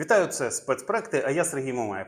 Вітаю, це спецпроекти, а я Сергій Мамаєв.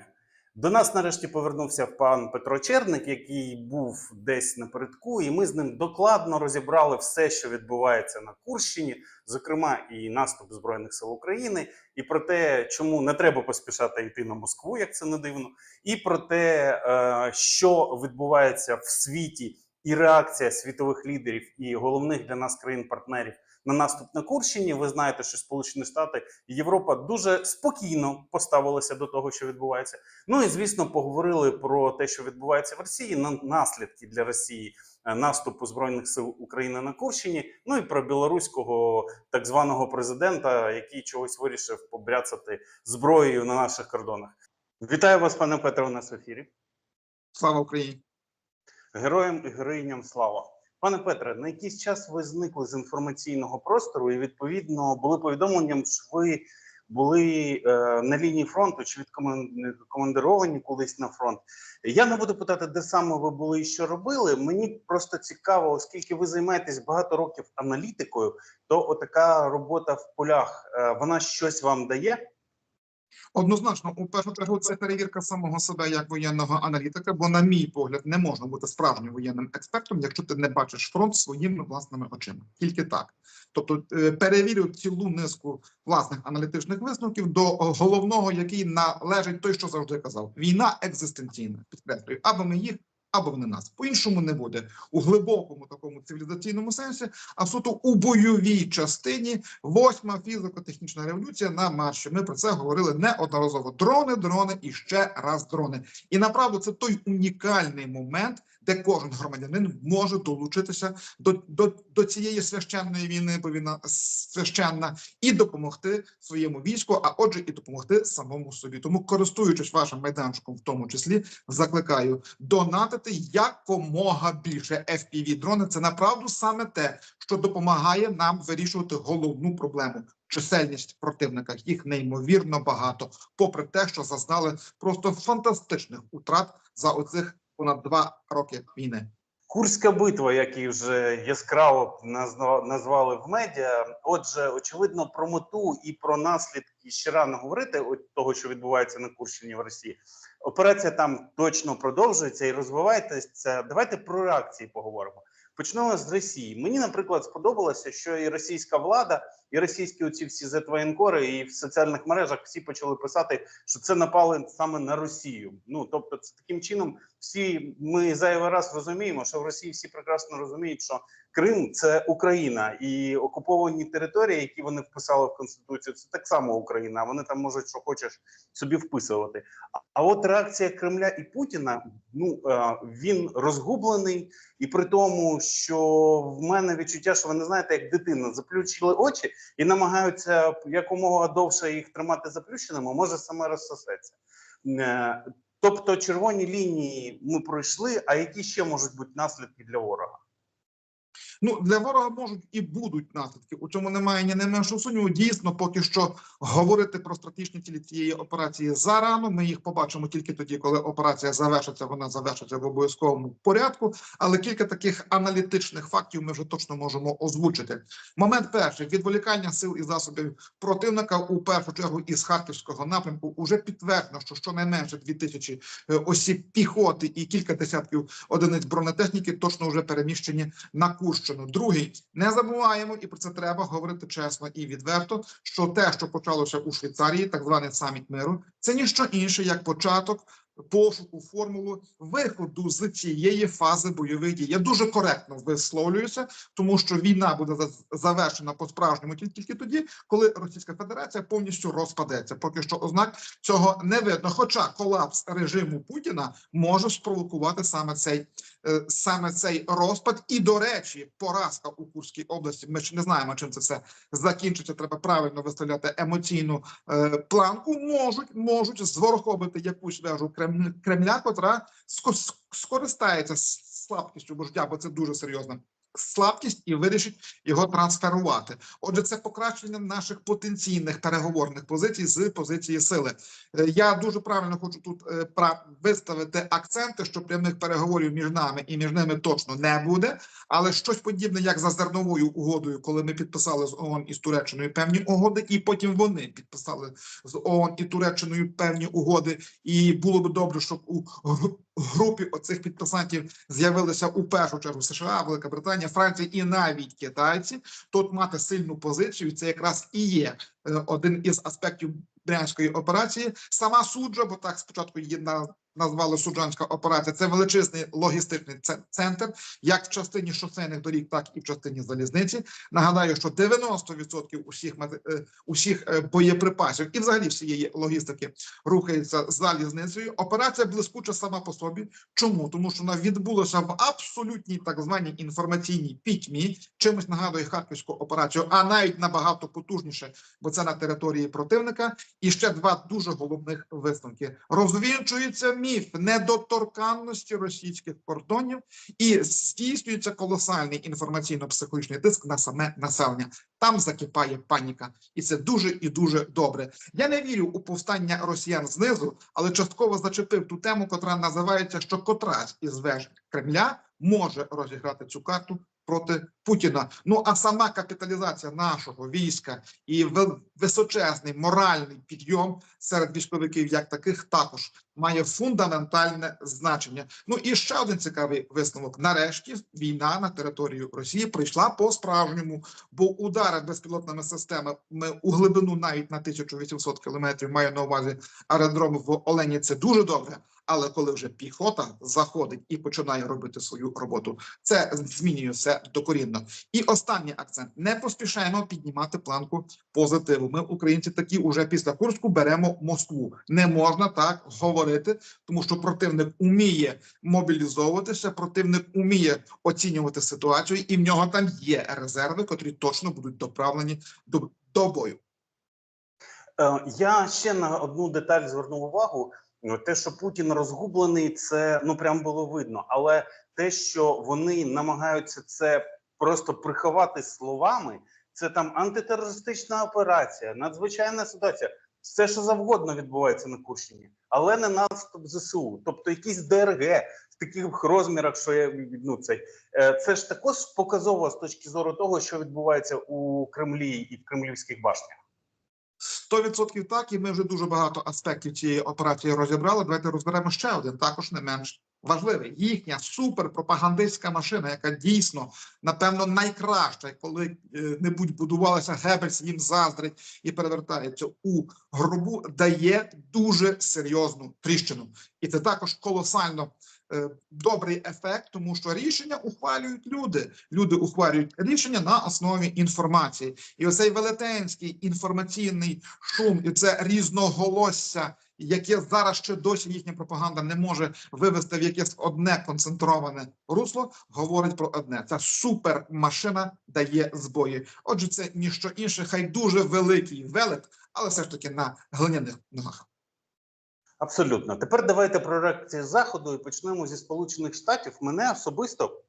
До нас нарешті повернувся пан Петро Черник, який був десь напередку, і ми з ним докладно розібрали все, що відбувається на Курщині, зокрема і наступ Збройних сил України, і про те, чому не треба поспішати йти на Москву, як це не дивно, і про те, е, що відбувається в світі, і реакція світових лідерів і головних для нас країн-партнерів на наступ на Курщині. Ви знаєте, що Сполучені Штати і Європа дуже спокійно поставилися до того, що відбувається. Ну і звісно, поговорили про те, що відбувається в Росії, на наслідки для Росії е, наступу збройних сил України на Курщині. Ну і про білоруського так званого президента, який чогось вирішив побряцати зброєю на наших кордонах. Вітаю вас, пане Петро, у нас в ефірі. Слава Україні! Героям і героїням слава. Пане Петре, на якийсь час ви зникли з інформаційного простору, і відповідно були повідомленням, що ви були е, на лінії фронту чи відкомандировані колись на фронт. Я не буду питати, де саме ви були і що робили. Мені просто цікаво, оскільки ви займаєтесь багато років аналітикою, то отака робота в полях е, вона щось вам дає? Однозначно, у першу чергу, це перевірка самого себе як воєнного аналітика, бо, на мій погляд, не можна бути справжнім воєнним експертом, якщо ти не бачиш фронт своїми власними очима. Тільки так. Тобто е, перевірю цілу низку власних аналітичних висновків до головного, який належить той, що завжди казав: війна екзистенційна. Підкреслюю, або ми їх. Або вони нас по-іншому не буде у глибокому такому цивілізаційному сенсі, а суто у бойовій частині восьма фізико-технічна революція на марші. Ми про це говорили неодноразово. Дрони, дрони і ще раз дрони. І направду це той унікальний момент, де кожен громадянин може долучитися до, до, до цієї священної війни, бо війна священна, і допомогти своєму війську, а отже, і допомогти самому собі. Тому, користуючись вашим майданчиком, в тому числі, закликаю донатити якомога більше fpv дрони. Це направду саме те, що допомагає нам вирішувати головну проблему. Чисельність противника їх неймовірно багато, попри те, що зазнали просто фантастичних утрат за оцих понад два роки війни. Курська битва, як її вже яскраво назва- назвали в медіа. Отже, очевидно, про мету і про наслідки ще рано говорити от того, що відбувається на Курщині в Росії. Операція там точно продовжується і розвивається. Давайте про реакції поговоримо. Почнемо з Росії. Мені, наприклад, сподобалося, що і російська влада, і російські оці всі зетвоєнкори, і в соціальних мережах всі почали писати, що це напали саме на Росію. Ну тобто, це таким чином всі ми зайвий раз розуміємо, що в Росії всі прекрасно розуміють, що Крим це Україна і окуповані території, які вони вписали в конституцію, це так само Україна. Вони там можуть що хочеш собі вписувати. А, а от реакція Кремля і Путіна, ну е, він розгублений, і при тому, що в мене відчуття, що вони знаєте, як дитина заплющили очі і намагаються якомога довше їх тримати заплющеними, може саме розсосеться. Е, Тобто червоні лінії ми пройшли. А які ще можуть бути наслідки для ворога? Ну для ворога можуть і будуть наслідки. У цьому немає ні найменшого сумніву. Дійсно, поки що говорити про стратегічні цілі цієї операції зарано. Ми їх побачимо тільки тоді, коли операція завершиться. Вона завершиться в обов'язковому порядку. Але кілька таких аналітичних фактів ми вже точно можемо озвучити. Момент перший відволікання сил і засобів противника у першу чергу із харківського напрямку уже підтверджено, що щонайменше 2000 е, осіб піхоти і кілька десятків одиниць бронетехніки точно вже переміщені на Курщину. Другий не забуваємо, і про це треба говорити чесно і відверто. Що те, що почалося у Швейцарії, так званий саміт миру, це ніщо інше як початок. Пошуку формулу виходу з цієї фази бойових дій. Я дуже коректно висловлююся, тому що війна буде за- завершена по справжньому тільки, тільки тоді, коли Російська Федерація повністю розпадеться. Поки що ознак цього не видно. Хоча колапс режиму Путіна може спровокувати саме цей е, саме цей розпад. І до речі, поразка у Курській області. Ми ще не знаємо, чим це все закінчиться. Треба правильно виставляти емоційну е, планку. Можуть можуть зворохобити якусь вежу Кремля, котра ско- скористається слабкістю вождя, бо це дуже серйозна слабкість і вирішить його трансферувати. Отже, це покращення наших потенційних переговорних позицій з позиції сили. Е, Я дуже правильно хочу тут е, виставити акценти, що прямих переговорів між нами і між ними точно не буде. Але щось подібне, як за зерновою угодою, коли ми підписали з ООН і з Туреччиною певні угоди, і потім вони підписали з ООН і Туреччиною певні угоди. І було би добре, щоб у групі оцих підписантів з'явилися у першу чергу США, Велика Британія, Франція і навіть китайці. Тут мати сильну позицію. Це якраз і є е, один із аспектів брянської операції. Сама суджа, бо так спочатку її на. Назвали суджанська операція. Це величезний логістичний це- центр, як в частині шосейних доріг, так і в частині залізниці. Нагадаю, що 90% усіх е, усіх е, боєприпасів і взагалі всієї логістики рухається залізницею. Операція блискуча сама по собі. Чому? Тому що вона відбулася в абсолютній так званій інформаційній пітьмі. Чимось нагадує харківську операцію, а навіть набагато потужніше, бо це на території противника. І ще два дуже головних висновки: розвінчується міф недоторканності російських кордонів і здійснюється колосальний інформаційно-психологічний тиск на саме населення. Там закипає паніка, і це дуже і дуже добре. Я не вірю у повстання росіян знизу, але частково зачепив ту тему, котра називається, що котрась із веж Кремля може розіграти цю карту проти Путіна. Ну а сама капіталізація нашого війська і височезний моральний підйом серед військовиків, як таких, також має фундаментальне значення. Ну і ще один цікавий висновок: нарешті війна на територію Росії прийшла по справжньому, бо удари безпілотними системами у глибину навіть на 1800 кілометрів маю на увазі аеродром в Олені. Це дуже добре. Але коли вже піхота заходить і починає робити свою роботу, це змінює все докорінно. І останній акцент: не поспішаємо піднімати планку позитиву. Ми, українці, такі уже після Курську беремо Москву. Не можна так говорити, тому що противник уміє мобілізовуватися, противник уміє оцінювати ситуацію, і в нього там є резерви, котрі точно будуть доправлені до, до бою. Е, Я ще на одну деталь звернув увагу. Ну, Те, що Путін розгублений, це ну прям було видно. Але те, що вони намагаються це просто приховати словами, це там антитерористична операція, надзвичайна ситуація. Все, що завгодно відбувається на Курщині, але не наступ ЗСУ. Тобто якісь ДРГ в таких розмірах, що я ну цей е, це ж також показово з точки зору того, що відбувається у Кремлі і в кремлівських башнях. 100% так, і ми вже дуже багато аспектів цієї операції розібрали. Давайте розберемо ще один, також не менш важливий. Їхня суперпропагандистська машина, яка дійсно, напевно, найкраща, коли е, небудь будувалася Геббельс, їм заздрить і перевертається у гробу, дає дуже серйозну тріщину. І це також колосально добрий ефект, тому що рішення ухвалюють люди. Люди ухвалюють рішення на основі інформації. І оцей велетенський інформаційний шум, і це різноголосся, яке зараз ще досі їхня пропаганда не може вивести в якесь одне концентроване русло, говорить про одне: ця супермашина дає збої. Отже, це ніщо інше, хай дуже великий велет, але все ж таки на глиняних ногах. Абсолютно. Тепер давайте про реакції заходу і почнемо зі Сполучених Штатів. Мене особисто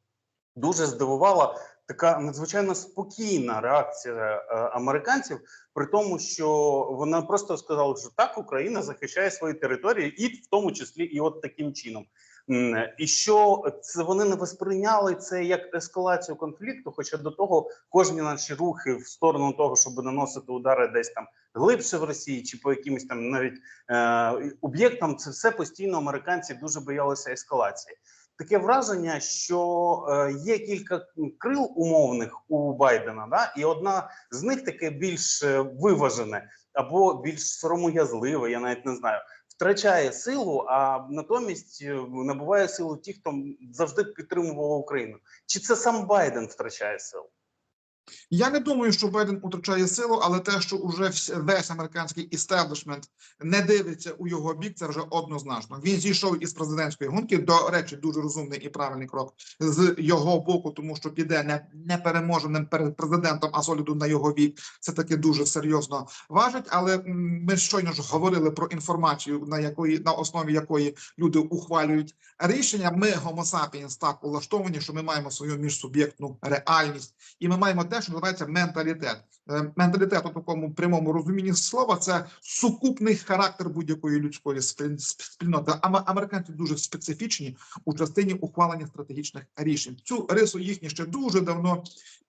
дуже здивувала така надзвичайно спокійна реакція е, американців, при тому, що вона просто сказала, що так Україна захищає свої території, і в тому числі і от таким чином. І що це вони не восприйняли це як ескалацію конфлікту. Хоча до того кожні наші рухи в сторону того, щоб наносити удари десь там глибше в Росії, чи по якимось там навіть е, об'єктам, це все постійно американці дуже боялися ескалації. Таке враження, що е, є кілька крил умовних у Байдена, да? і одна з них таке більш е, виважене або більш соромоязливе, я навіть не знаю. Втрачає силу, а натомість е, набуває силу ті, хто завжди підтримував Україну. Чи це сам Байден втрачає силу? Я не думаю, що Байден втрачає силу, але те, що уже весь американський істеблішмент не дивиться у його бік, це вже однозначно. Він зійшов із президентської гонки. До речі, дуже розумний і правильний крок з його боку, тому що піде не непереможеним перед президентом, а з огляду на його вік. Це таки дуже серйозно важить. Але ми щойно ж говорили про інформацію, на якої на основі якої люди ухвалюють рішення. Ми Homo так улаштовані, що ми маємо свою міжсуб'єктну реальність, і ми маємо те, що називається менталітет. Е, Менталітет у такому прямому розумінні слова це сукупний характер будь-якої людської спільноти. А Американці дуже специфічні у частині ухвалення стратегічних рішень. Цю рису їхні ще дуже давно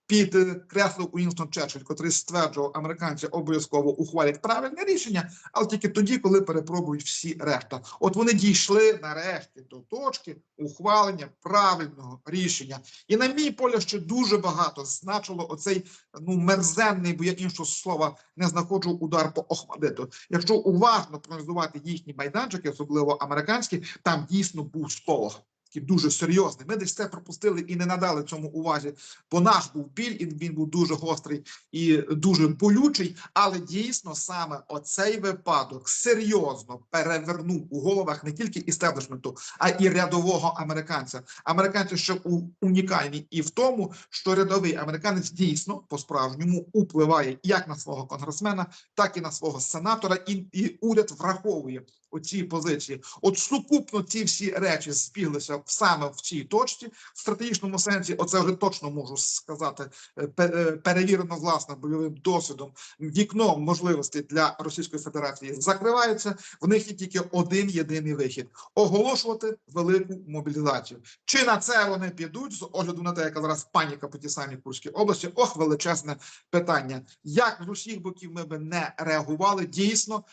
підкреслив Уінстон Черчилль, котрий стверджував, американці обов'язково ухвалять правильне рішення, але тільки тоді, коли перепробують всі решта. От вони дійшли нарешті до точки ухвалення правильного рішення. І на мій поля ще дуже багато значило оцей ну мерзенний, бо я іншого слова не знаходжу удар по Охмадиту. Якщо уважно проаналізувати їхні майданчики, особливо американські, там дійсно був сполох. Такий дуже серйозний. Ми десь це пропустили і не надали цьому увазі, бо наш був біль, і він був дуже гострий і дуже болючий. Але дійсно саме оцей випадок серйозно перевернув у головах не тільки істеблішменту, а і рядового американця. Американці ще унікальні і в тому, що рядовий американець дійсно по-справжньому впливає як на свого конгресмена, так і на свого сенатора, і, і уряд враховує оці позиції. От сукупно ці всі речі збіглися саме в цій точці в стратегічному сенсі. Оце вже точно можу сказати е, е, перевірено власне бойовим досвідом. Вікно можливостей для Російської Федерації закривається. В них є тільки один єдиний вихід: оголошувати велику мобілізацію. Чи на це вони підуть з огляду на те, яка зараз паніка по тій самій Курській області? Ох, величезне питання. Як з усіх боків ми би не реагували, дійсно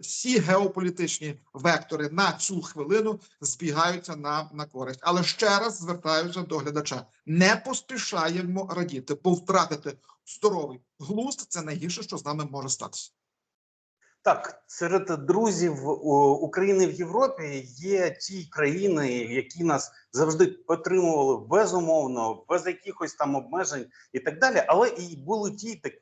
всі геополітичні вектори на цю хвилину збігаються нам на користь. Але ще раз звертаюся до глядача: не поспішаємо радіти, бо втратити здоровий глузд це найгірше, що з нами може статися. Так, серед друзів України в Європі є ті країни, які нас завжди підтримували безумовно, без якихось там обмежень і так далі. Але і були ті, так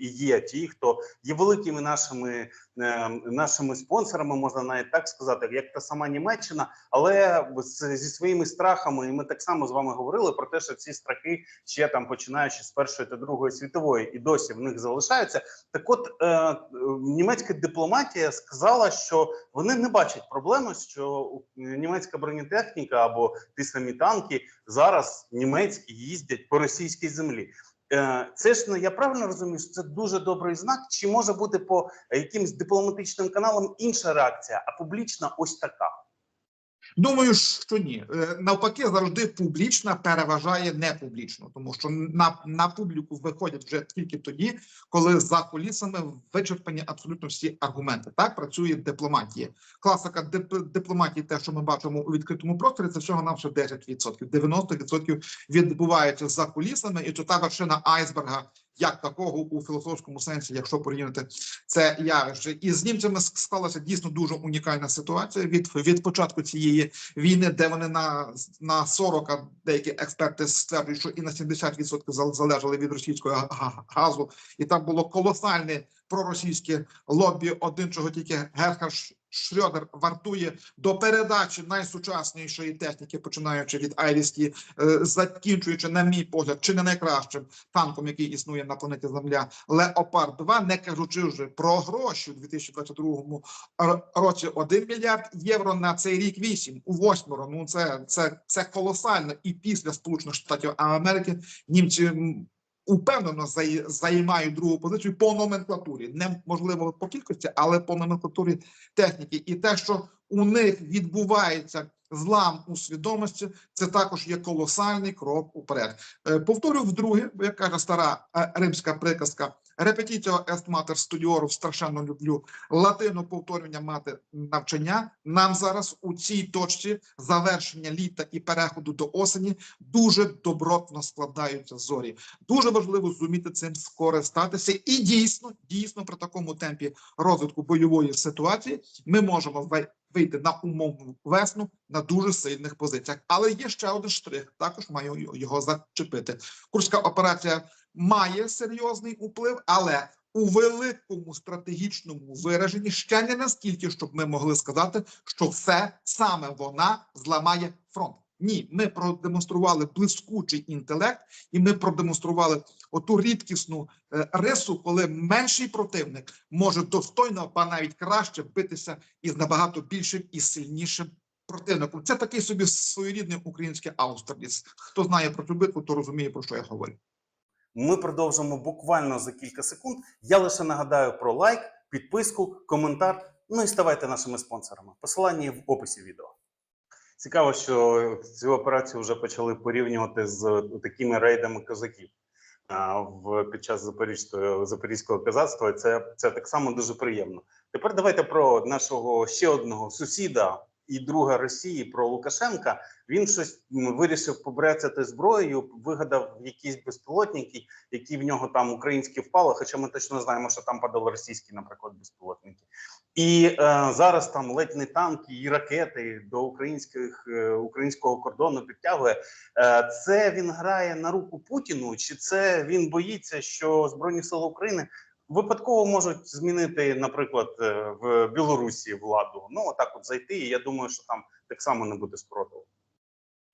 і є ті, хто є великими нашими е, нашими спонсорами, можна навіть так сказати, як та сама Німеччина, але з, зі своїми страхами, і ми так само з вами говорили про те, що ці страхи ще там починаючи з першої та другої світової, і досі в них залишаються. Так, от е, німецька дипломатія сказала, що вони не бачать проблеми, що німецька бронетехніка або ті самі танки зараз німецькі їздять по російській землі. Е, Це ж ну, я правильно розумію, що це дуже добрий знак. Чи може бути по якимсь дипломатичним каналам інша реакція, а публічна ось така? Думаю, що ні. Е, Навпаки, завжди публічна переважає непублічно, тому що на, на публіку виходять вже тільки тоді, коли за кулісами вичерпані абсолютно всі аргументи. Так працює дипломатія. Класика дип, дипломатії, те, що ми бачимо у відкритому просторі, це всього навше 10%. 90% відбувається за кулісами, і то та вершина айсберга. Як такого у філософському сенсі, якщо порівняти це явище, і з німцями склалася дійсно дуже унікальна ситуація від, від початку цієї війни, де вони на, на 40, а деякі експерти стверджують, що і на 70% залежали від російського га- га- газу, і там було колосальне проросійське лобі. Один чого тільки Герхард Ш- Шрёдер вартує до передачі найсучаснішої техніки, починаючи від Айрісті, е, закінчуючи, на мій погляд, чи не найкращим танком, який існує на планеті Земля, Леопард 2 не кажучи вже про гроші у 2022 р- році 1 мільярд євро на цей рік 8, у восьмеро. Ну це це це колосально. І після Сполучених Штатів Америки німці упевнено зай- займають другу позицію по номенклатурі. Неможливо по кількості, але по номенклатурі техніки. І те, що у них відбувається злам у свідомості, це також є колосальний крок уперед. Е, Повторю вдруге, як каже стара е, римська приказка. Репетітіо ест матер студіору страшенно люблю латину повторювання мати навчання. Нам зараз у цій точці завершення літа і переходу до осені дуже добротно складаються зорі. Дуже важливо зуміти цим скористатися, і дійсно, дійсно, при такому темпі розвитку бойової ситуації ми можемо вийти на умовну весну на дуже сильних позиціях. Але є ще один штрих, також маю його зачепити. Курська операція має серйозний вплив, але у великому стратегічному вираженні ще не настільки, щоб ми могли сказати, що це саме вона зламає фронт. Ні, ми продемонстрували блискучий інтелект, і ми продемонстрували оту рідкісну е, рису, коли менший противник може достойно, а навіть краще битися із набагато більшим і сильнішим противником. Це такий собі своєрідний український Аустерліц. Хто знає про цю битву, то розуміє про що я говорю. Ми продовжимо буквально за кілька секунд. Я лише нагадаю про лайк, підписку, коментар. Ну і ставайте нашими спонсорами. Посилання в описі відео. Цікаво, що цю операцію вже почали порівнювати з такими рейдами козаків в під час запорізького запорізького козацтва. Це, це так само дуже приємно. Тепер давайте про нашого ще одного сусіда і друга Росії про Лукашенка. Він щось вирішив побрецяти зброєю, вигадав якісь безпілотники, які в нього там українські впали. Хоча ми точно знаємо, що там падали російські, наприклад, безпілотники. І е, зараз там ледь не танки і ракети до українських е, українського кордону підтягує. Е, це він грає на руку Путіну, чи це він боїться, що Збройні Сили України випадково можуть змінити, наприклад, е, в Білорусі владу? Ну отак, от зайти. І я думаю, що там так само не буде спротиву.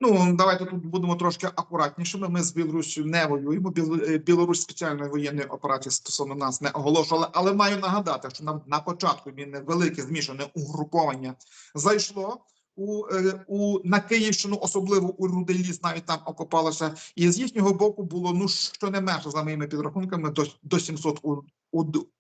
Ну давайте тут будемо трошки акуратнішими. Ми з Білоруссю не воюємо. Е, Білорусь спеціальної воєнної операції стосовно нас не оголошувала. Але маю нагадати, що на, на початку велике змішане угруповання зайшло. У, е, у на Київщину, особливо у Рудий ліс, навіть там окопалося, і з їхнього боку було ну щонайменше за моїми підрахунками до, до 700 у, уд-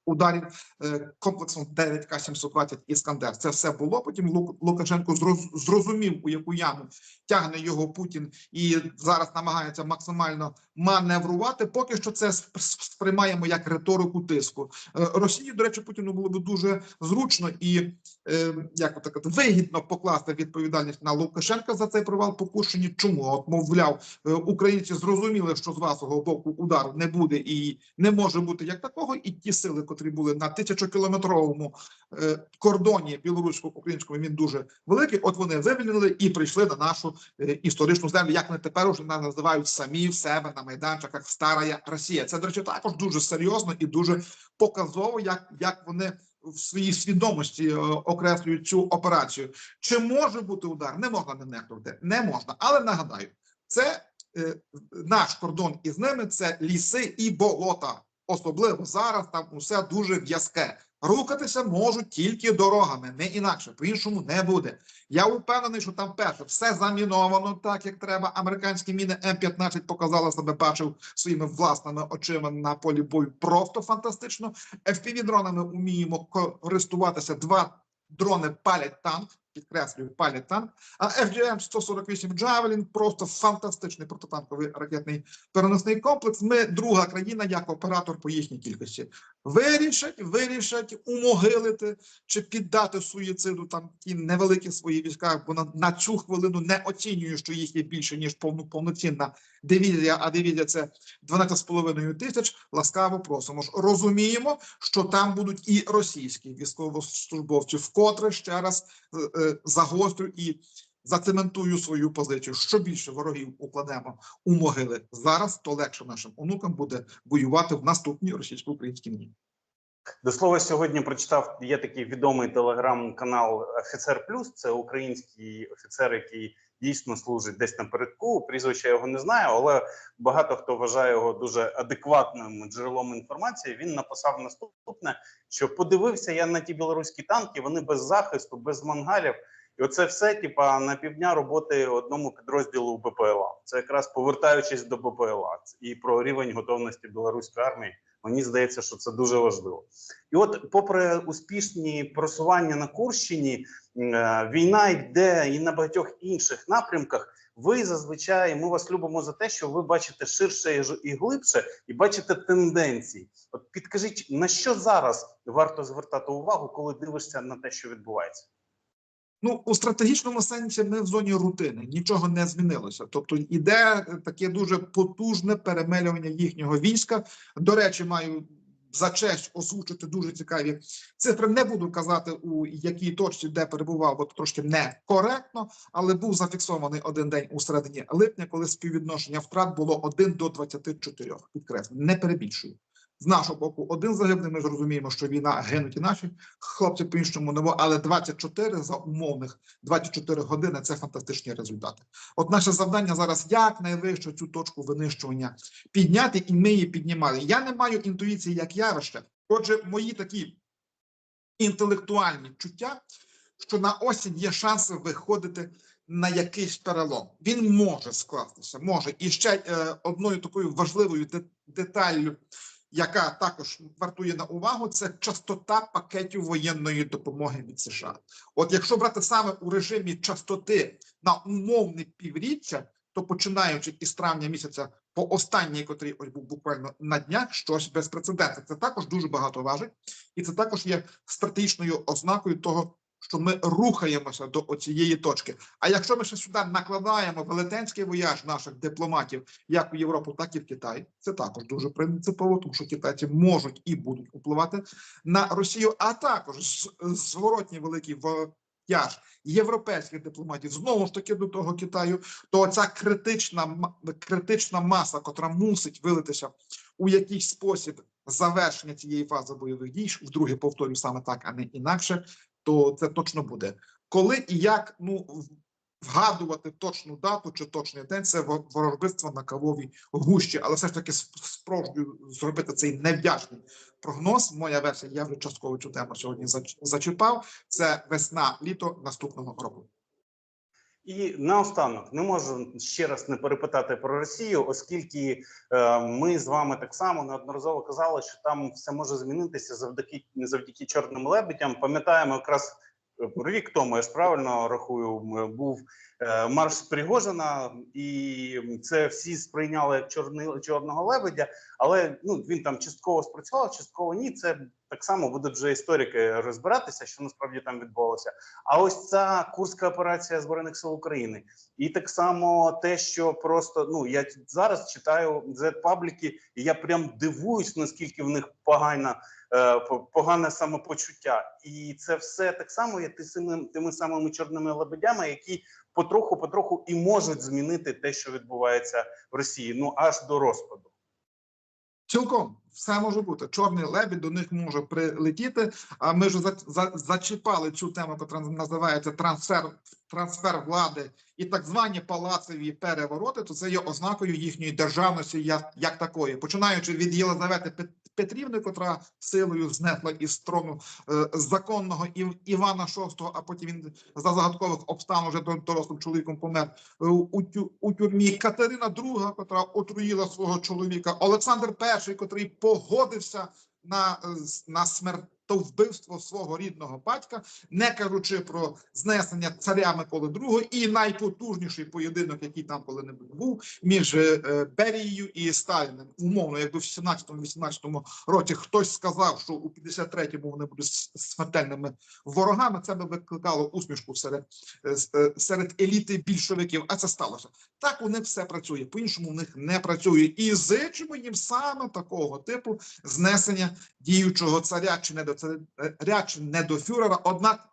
ударів е, комплексом 9К 720 Іскандер. Це все було. Потім Лук- Лукашенко зроз- зрозумів, у яку яму тягне його Путін і зараз намагається максимально маневрувати. Поки що це сп- сп- сприймаємо як риторику тиску. Е, Росії, до речі, Путіну було б дуже зручно і е, як так вигідно покласти відповідальність на Лукашенка за цей провал по Курщині. Чому от мовляв, українці зрозуміли, що з вашого боку удару не буде і не може бути як такого, і ті сили, котрі були на тисячокілометровому е, кордоні білорусько-українському, він дуже великий. От вони вивільнили і прийшли на нашу е, історичну землю, як вони тепер уже називають самі в себе на майданчиках Стара Росія. Це, до речі, також дуже серйозно і дуже показово, як, як вони в своїй свідомості е, окреслюють цю операцію. Чи може бути удар? Не можна не нехтувати, не можна. Але нагадаю, це наш кордон із ними це ліси і болота. Особливо зараз там усе дуже в'язке. Рухатися можуть тільки дорогами, не інакше, по-іншому не буде. Я впевнений, що там перше все заміновано так, як треба. Американські міни М-15 показали себе, бачив своїми власними очима на полі бою. Просто фантастично. FPV-дронами уміємо користуватися. Два дрони палять танк. Підкреслюю, палять танк. А FGM 148 Javelin просто фантастичний протитанковий ракетний переносний комплекс. Ми друга країна як оператор по їхній кількості. Вирішать, вирішать умогилити чи піддати суїциду там ті невеликі свої війська, бо на, на цю хвилину не оцінюю, що їх є більше ніж повну повноцінна дивізія. А дивізія це 12,5 тисяч. Ласкаво просимо ж розуміємо, що там будуть і російські військовослужбовці. Вкотре ще раз е, е, загострю і зацементую свою позицію. Що більше ворогів укладемо у могили зараз, то легше нашим онукам буде воювати в наступній російсько-українській війні. До слова, сьогодні прочитав є такий відомий телеграм-канал Офіцер Плюс. Це український офіцер, який дійсно служить десь напередку. Прізвища його не знаю, але багато хто вважає його дуже адекватним джерелом інформації. Він написав наступне: що подивився я на ті білоруські танки, вони без захисту, без мангалів. І оце все, типа, на півдня роботи одному підрозділу БПЛА. Це якраз повертаючись до БПЛА і про рівень готовності білоруської армії. Мені здається, що це дуже важливо. І от, попри успішні просування на Курщині, е, війна йде і на багатьох інших напрямках. Ви зазвичай ми вас любимо за те, що ви бачите ширше і глибше, і бачите тенденції. От підкажіть, на що зараз варто звертати увагу, коли дивишся на те, що відбувається? Ну, у стратегічному сенсі ми в зоні рутини, нічого не змінилося. Тобто іде таке дуже потужне перемелювання їхнього війська. До речі, маю за честь озвучити дуже цікаві цифри. Не буду казати у якій точці, де перебував, бо трошки некоректно, але був зафіксований один день у середині липня, коли співвідношення втрат було 1 до 24. Підкреслю, не перебільшую. З нашого боку, один загиблий. Ми зрозуміємо, що війна гинуть і наші хлопці по іншому не але 24 за умовних 24 години це фантастичні результати. От наше завдання зараз якнайвище цю точку винищування підняти, і ми її піднімали. Я не маю інтуїції як явище. Отже, мої такі інтелектуальні чуття, що на осінь є шанси виходити на якийсь перелом. Він може скластися, може. І ще е, одною такою важливою де- деталлю, яка також вартує на увагу, це частота пакетів воєнної допомоги від США. От якщо брати саме у режимі частоти на умовне півріччя, то починаючи із травня місяця по останній, котрий був буквально на днях, щось безпрецедентне. Це також дуже багато важить, і це також є стратегічною ознакою того, що ми рухаємося до оцієї точки. А якщо ми ще сюди накладаємо велетенський вояж наших дипломатів, як у Європу, так і в Китай, це також дуже принципово, тому що китайці можуть і будуть впливати на Росію, а також зворотній великий вояж європейських дипломатів знову ж таки до того Китаю, то ця критична критична маса, котра мусить вилитися у якийсь спосіб завершення цієї фази бойових дій, вдруге повторюю саме так, а не інакше, то це точно буде. Коли і як ну вгадувати точну дату чи точний день, це ворожбиство на кавовій гущі, але все ж таки сп- спробую зробити цей невдячний прогноз. Моя версія, я вже частково цю тему сьогодні зач- зачіпав. Це весна, літо наступного року. І наостанок не можу ще раз не перепитати про Росію, оскільки е, ми з вами так само неодноразово казали, що там все може змінитися завдяки завдяки чорним лебедям. Пам'ятаємо, якраз рік тому я ж правильно рахую, був е, марш Пригожина, і це всі сприйняли як чорний чорного лебедя. Але ну він там частково спрацював, частково ні. Це так само будуть вже історики розбиратися, що насправді там відбувалося. А ось ця курська операція збройних сил України, і так само те, що просто ну я зараз читаю z пабліки, і я прям дивуюсь, наскільки в них погана по- погане самопочуття, і це все так само є тими, тими самими чорними лебедями, які потроху, потроху і можуть змінити те, що відбувається в Росії, ну аж до розпаду. Цілком все може бути. Чорний лебідь до них може прилетіти. А ми вже за, за, зачіпали цю тему, яка називається трансфер, трансфер влади і так звані палацеві перевороти. То це є ознакою їхньої державності як, як такої, починаючи від Єлизавети Петрівни, котра силою знесла із трону е, законного Ів, Івана VI, а потім він за загадкових обстан уже до- дорослим чоловіком помер е, у, у тюрмі. Катерина II, котра отруїла свого чоловіка, Олександр І, котрий погодився на, на з- на смертовбивство свого рідного батька, не кажучи про знесення царя Миколи II і найпотужніший поєдинок, який там коли-небудь був між е, Берією і Сталіним. Умовно, якби в 17-18 році хтось сказав, що у 53-му вони будуть смертельними ворогами, це би викликало усмішку серед, е, е, серед еліти більшовиків. А це сталося. Так у них все працює, по-іншому у них не працює. І зичимо їм саме такого типу знесення діючого царя чи не до царя, не до фюрера. Однак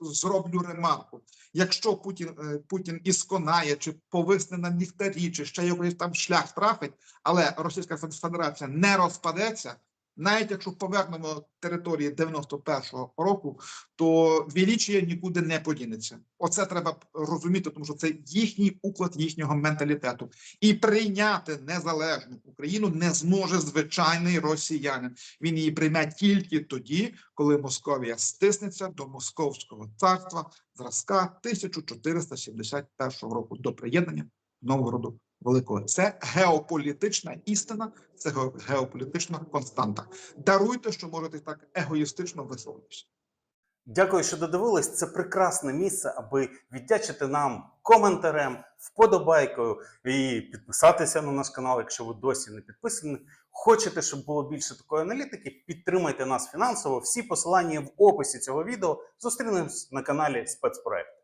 зроблю ремарку. Якщо Путін, е, Путін ісконає, чи повисне на ніхтарі, чи ще якийсь там шлях трафить, але Російська Федерація не розпадеться, навіть якщо повернемо території 91-го року, то величія нікуди не подінеться. Оце треба розуміти, тому що це їхній уклад їхнього менталітету. І прийняти незалежну Україну не зможе звичайний росіянин. Він її прийме тільки тоді, коли Московія стиснеться до московського царства зразка 1471 року до приєднання Новгороду Великого. Це геополітична істина, це геополітична константа. Даруйте, що можете так егоїстично висловитися. Дякую, що додивились. Це прекрасне місце, аби віддячити нам коментарем, вподобайкою і підписатися на наш канал, якщо ви досі не підписані. Хочете, щоб було більше такої аналітики? Підтримайте нас фінансово. Всі посилання в описі цього відео. Зустрінемось на каналі спецпроект.